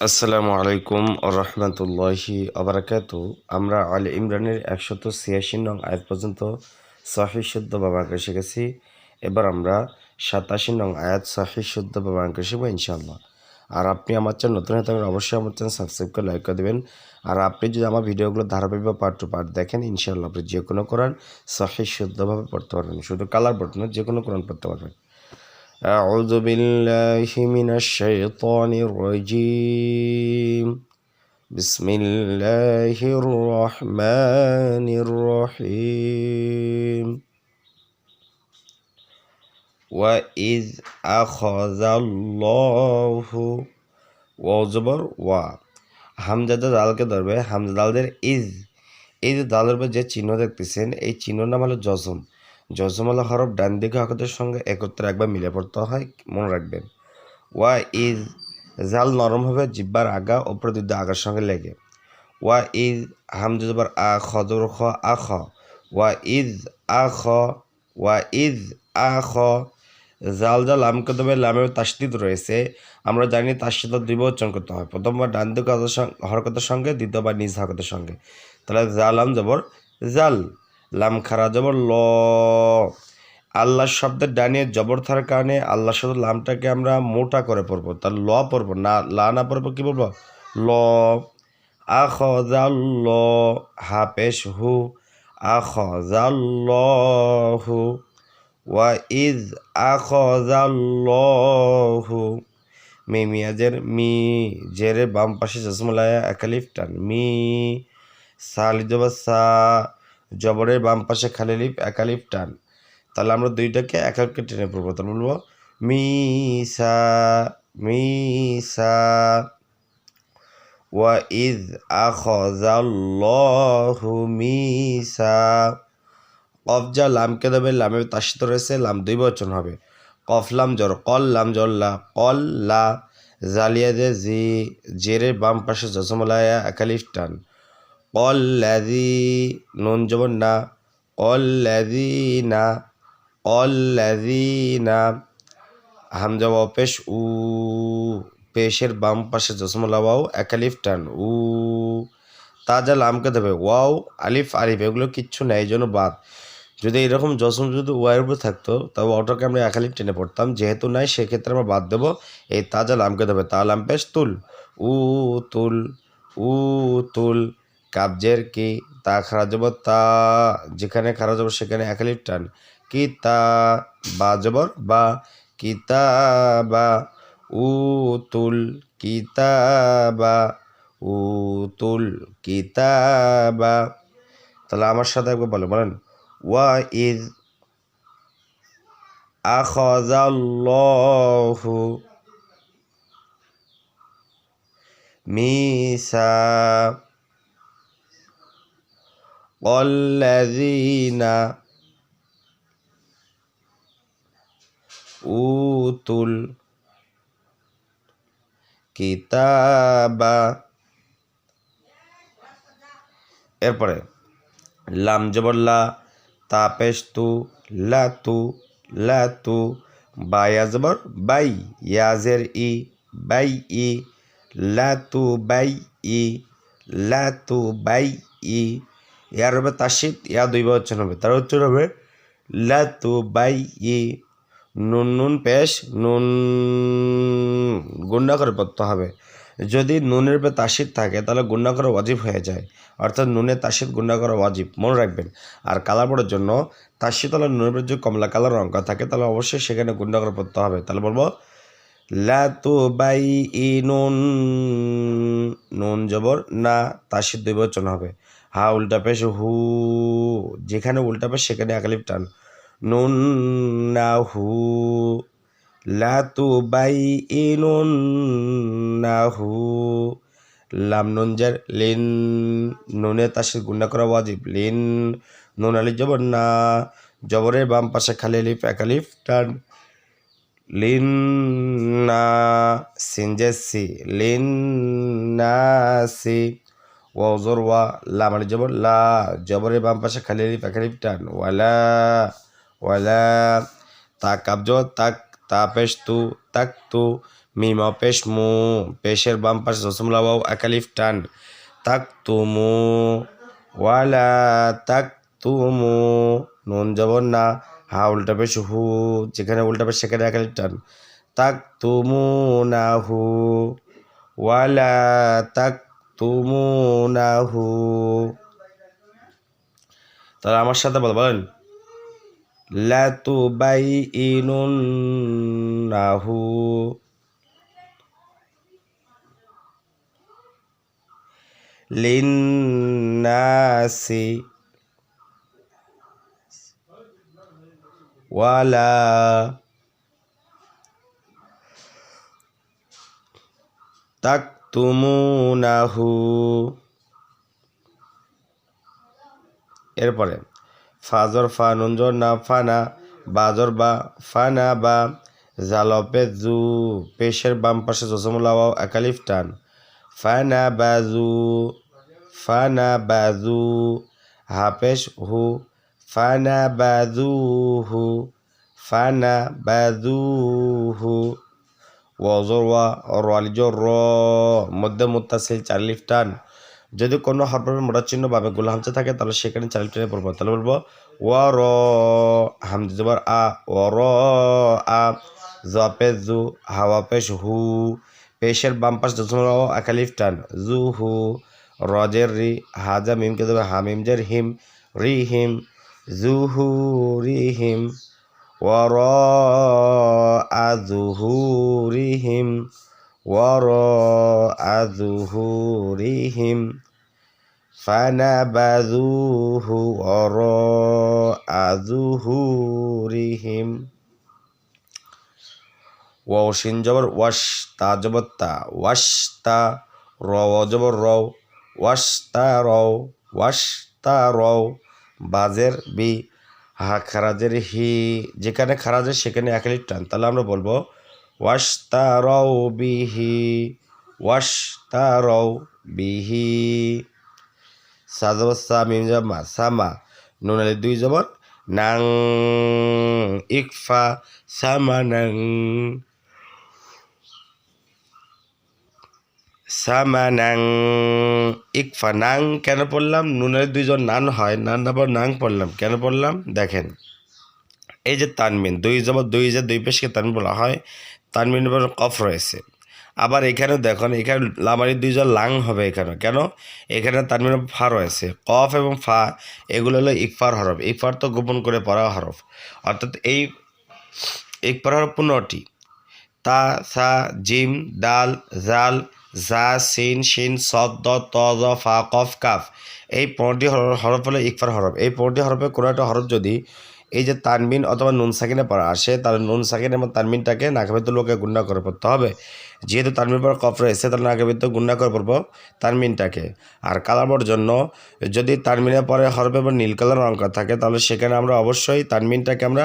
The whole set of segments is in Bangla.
আসসালামু আলাইকুম রহমতুল্লাহি আবরাকাত আমরা আল ইমরানের একশত ছিয়াশি নং আয়াত পর্যন্ত সহি শুদ্ধ বাবাকে শিখেছি। এবার আমরা সাতাশি নং আয়াত সহি শুদ্ধ বাবাকে শিখব ইনশাল্লাহ আর আপনি আমার চ্যানেল নতুন হয়ে অবশ্যই আমার চ্যানেল সাবস্ক্রাইব করে লাইক করে দেবেন। আর আপনি যদি আমার ভিডিওগুলো ধারাবাহিক বা পার্ট টু পার্ট দেখেন ইনশাল্লাহ আপনি যে কোনো কোরআন সহি শুদ্ধভাবে পড়তে পারবেন। শুধু কালার পড়তে না যে কোনো কোরআন পড়তে পারবেন। أعوذ بالله من الشيطان الرجيم بسم الله الرحمن الرحيم وإذ أخذ الله ওজবর ওয়া হামজাদা দালকে ধরবে হামজা দালদের ইজ এই যে দালের উপর যে চিহ্ন দেখতেছেন এই চিহ্ন নাম হলো জজম জজমালা হরফ ডান দিকে হকতের সঙ্গে একত্রে একবার মিলে পড়তে হয়, মনে রাখবেন। ওয়া ইজ জাল নরম হবে, জিব্বার আগা ও প্রতিদ্ব আগার সঙ্গে লেগে। ওয়া ইজ হামজুজবার আ খজর খ, আ, খ। ওয়া ইজ আ, খ, ওয়া ইজ আ, খ। জাল জাল লামকে তবে লামের তাস্তিদ রয়েছে। আমরা জানি তাস্তিদ দুই উচ্চারণ করতে হয়। প্রথমবার ডান দিকে হরকতের সঙ্গে দ্বিতীয়বার নিজ হরকতের সঙ্গে। তাহলে জালাম জবর, জাল। লাম খারা জবর ল। আল্লাহ শব্দের ডানিয়ে জবর থাকার কারণে আল্লাহ শব্দ লামটাকে আমরা মোটা করে পড়ব, তার ল পড়ব, না, লা না পড়ব কি বলব? ল। আখ জাল হা পেশ হু আখ জাল হু ওয়া ইজ আখ জাল হু মিমিয়াজের মি, জেরে বাম পাশে জসমলায়া একালিফ টান মি সালিজবা সা জবরের বাম পাশে খালি লিপ একালিপ টান। তাহলে আমরা দুইটাকে এক এককে টেনে পড়ব তাহলে বলব, মিসা মিসা, ওয়া ইজ আখাযাল্লাহু মিসা। কফ যা লামকে দেবে, লামে তাসিত রয়েছে লাম দুই বচন হবে। কফ লাম জর, কল লাম জল্লা কল লা জালিয়া দে জি, জেরের বাম পাশে জসমলায়া একালিফ টান। কল্লাদি নুন জবর না কল্লাদিনা কল্লাদিনা হামজা ওয়াও পেশ, উ, পেশের বাম পাশে জসমলা ওয়াও একালিফ টান, উ তাজা লামকে দেবে ওয়াও, আলিফ আলিফ, এগুলো কিচ্ছু নেই, এই জন্য বাদ। যদি এরকম জসম যদি ওয়াইয়ের উপর থাকতো তবে ওটাকে আমরা একালিফ টেনে পড়তাম, যেহেতু নাই, সেক্ষেত্রে আমরা বাদ দেবো, এই তাজা লামকে দেবে তা লাম পেশ, তুল, উ তুল উ, তুল কাবজের কি তা খারা জবর তা, যেখানে খারা জবর সেখানে একালিফ টান। কি তা বা জবর বা কিতাবা উ তুল কিতাবা উ তুল কিতাবা তাহলে আমার সাথে একবার বলে, বলেন। ওয়া ইজ আখাযাল্লাহু মিসা والذين أوتوا الكتاب এরপরে লাম জবল্লা তাপেশ তু লা তু লা তু বায়া জবর বাই ইয়াজের ই বাই ই লা তু বাই ই লা তু বাই ই ইয়ার হবে তাসিদ, ইয়া দুই বচন হবে তার উচ্চারণ হবে লা তু বাই ই। নুন নুন পেশ, নুন, গুন্ডা করে পড়তে হবে। যদি নুনের উপরে তাসিদ থাকে, তাহলে গুন্ডা করা ওয়াজিব হয়ে যায়। অর্থাৎ নুনের তাসিদ, গুন্ডা করা ওয়াজিব, মনে রাখবেন। আর কালার পড়ার জন্য তাসিদ তাহলে নুনের উপরে যদি কমলা কালার অঙ্ক থাকে, তাহলে অবশ্যই সেখানে গুন্ডা করে পড়তে হবে। তাহলে বলব, লা তু বাই ই নুন নুন জবর, না, তাসিদ দুই বচন হবে হা উল্টা পেশ, হু, যেখানে উল্টা পেশ, সেখানে একালিপ টান। নুন না হু, লা তু বাই নুন না হু, লাম নুন জার, লিন নুনে তাসির গুন্ডা করা ওয়াজিব। লিন নুন আলি জবর না, জবরের বাম পাশে খালি আলিফ একালিফ টান। লিন না সিনজেসি লিন না সি ওজর ওয়া লা মানে জবর, লা, জবরের বাম পাশে খালি আলিফ একালিফ টান ওয়ালা ওয়ালা তা কাবজ তাক, তা পেশ তু, তাক তু, মিম পেশ মু, পেশের বাম পাশে জসম লাবাও একালিফ টান, তাক তুমু ওয়ালা তাক তুমু নুন জবর না, হা উল্টা পেশ হু, যেখানে উল্টা পেশ সেখানে একালিফ টান, তাক তুমু না হু ওয়ালা তাক তুমু না তাহলে আমার সাথে বল বলেন। লা তুবাই ইনুন নাহু লিন্নাসি। ওয়ালা। তাকতুমুনাহু এরপরে, ফাজর ফা, নুনজর না, ফানা, বাজর বা, ফানা বা, জালপে জু, পেশের বাম পাশে জসমুলাওয়াও একালিফ টান। ফানা বাজু ফানা বাজু হাফেশ হু, ফানা বাজু হু, ফানা বাজু হু। ওয়া রালিজর র, মধ্যে মুত্তাসিল চারলিফ টান যদি কোনো হরফের মোটা চিহ্ন বা গুল হামজা থাকে, তাহলে সেখানে চালিফ টেনে পড়ব তাহলে বলব ওয়া র, হামজা জবর আ ও র, আ জপে জু, হাওয়া পেশ হু, পেশের বাম পাশ দশম একালিফ টান জু হু, রজের রি, হাজা মিমকে দেবে হামিম জের হিম, রি হিম, জু হু, রি হিম। وراء ظهورهم وراء ظهورهم فنبذوه وراء ظهورهم ওয়াও শিন জবর ওয়াশ তা জবর তা ওয়াশ তা র জবর রও ওয়াশ তা রও ওয়াশ তা রও বাজের বি হা, খারাজের হি, যেখানে খারাজের সেখানে এক লিট টান। তাহলে আমরা বলব ওয়াশ তা রও বিহি ওয়াশ তা রও বিহি। সাজব সা মিম জামা, সামা, নুন আলি দুই জবর নাং, ইকফা, সামা, নাং। সামানাং ইকফা নাং কেন পড়লাম? নুনের দুইজন নান হয়, নান আবার নাং পড়লাম, কেন পড়লাম? দেখেন, এই যে তানমিন, দুই জবর দুই যে দুই পেশকে তানমিন বলা হয়, তানমিন কফ রয়েছে। আবার এখানেও দেখুন, এখানে লামারি দুইজন লাং হবে এখানে, কেন? এখানে তানমিন ফা রয়েছে, কফ এবং ফা, এগুলো হলো ইকফার হরফ, ইকফার তো গোপন করে পড়া হরফ। অর্থাৎ এই ইকফার হরফ পনেরোটি, তা, সা, জিম ডাল জাল জা সিন, শিন, সদ, দ, ত জ ফা, কফ, কাফ। এই পনেরোটি হরফ হলো ইকফার হরফ। এই পনেরোটি হরফে কোনো একটা হরফ যদি এই যে তানমিন অথবা নুন সাকিনে পড়া আসে, তাহলে নুন সাকিন এবং তানমিনটাকে নাকাবিত লোকে গুন্ডা করে পড়তে হবে। যেহেতু তানমিন পর কফ রয়েছে, তাহলে নাকাবিত গুন্ডা করে পড়ব তানমিনটাকে। আর কালাবর জন্য যদি তানমিনের পরে হরফে বা নীল কালার অঙ্ক থাকে, তাহলে সেখানে আমরা অবশ্যই তানমিনটাকে আমরা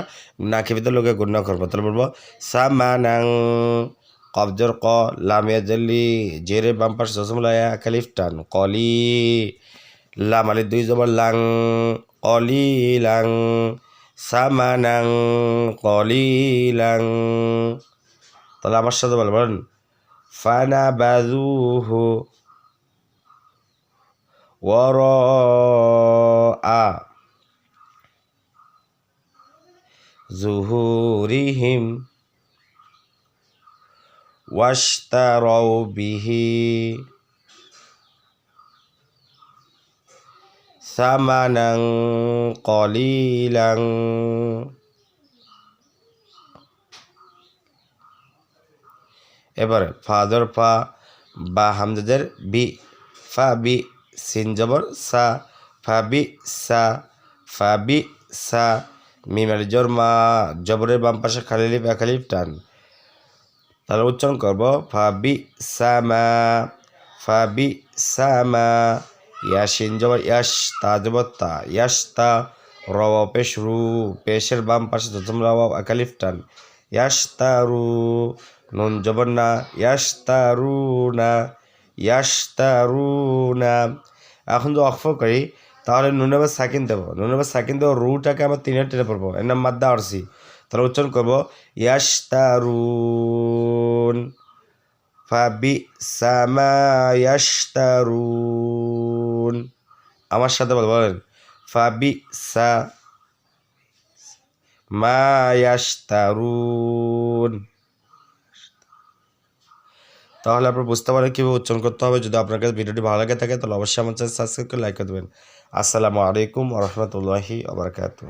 নাকিবিত লোকে গুন্ডা করব। তাহলে বলব সামানাং। কবজর ক লামিয়া জল্লি জেরে বাম পাশে জসমলায়া খালিফ কলি, লাম আলি দুই জবর লাং, কলি লাং সামানাং কলি লাং। তাহলে আমার সাথে বলবেন ফানা বাজুহু ওয়ারা জুহুরিহিম واشتروا به ثمنا قليلا এবারে ফাদর ফা বা হামজাদের বি ফা বি সিন জবর সা ফা বি সা ফা বি সা মিমার জোর মা জবরের বাম পাশে খালিলিপ একালিপ টান তাহলে উচ্চারণ করব ফাবি সামা ফাবি সামা ইয়াসিন জবর ইয়াস, তা জবর তা ইয়াস তা রব পেশ, রু, পেশের বাম পাশে প্রথম রব একালিফ, টান ইয়াস তারু নুন জবর না ইয়াস তারু না ইয়াস তারু না। এখন যদি অক্ষ করি, তাহলে নুনেবার সাকিন দেবো নুনেবার সাকিন দেবো, রুটাকে আমরা তিনের টেনে পড়ব, এর নাম মাদ্দা আরসি। তাহলে উচ্চারণ করব। ইয়াস্তারুন ফাবি সামায়াস্তারুন আমার সাথে বল, বলেন। ফাবি সা মায়াস্তারুন তাহলে আপনার বুঝতে পারেন কীভাবে উচ্চারণ করতে হবে। যদি আপনার কাছে ভিডিওটি ভালো লাগে থাকে, তাহলে অবশ্যই আমার চ্যানেল সাবস্ক্রাইব করে লাইক করে দেবেন আসসালামু আলাইকুম রহমতুল্লাহি আবরকাতু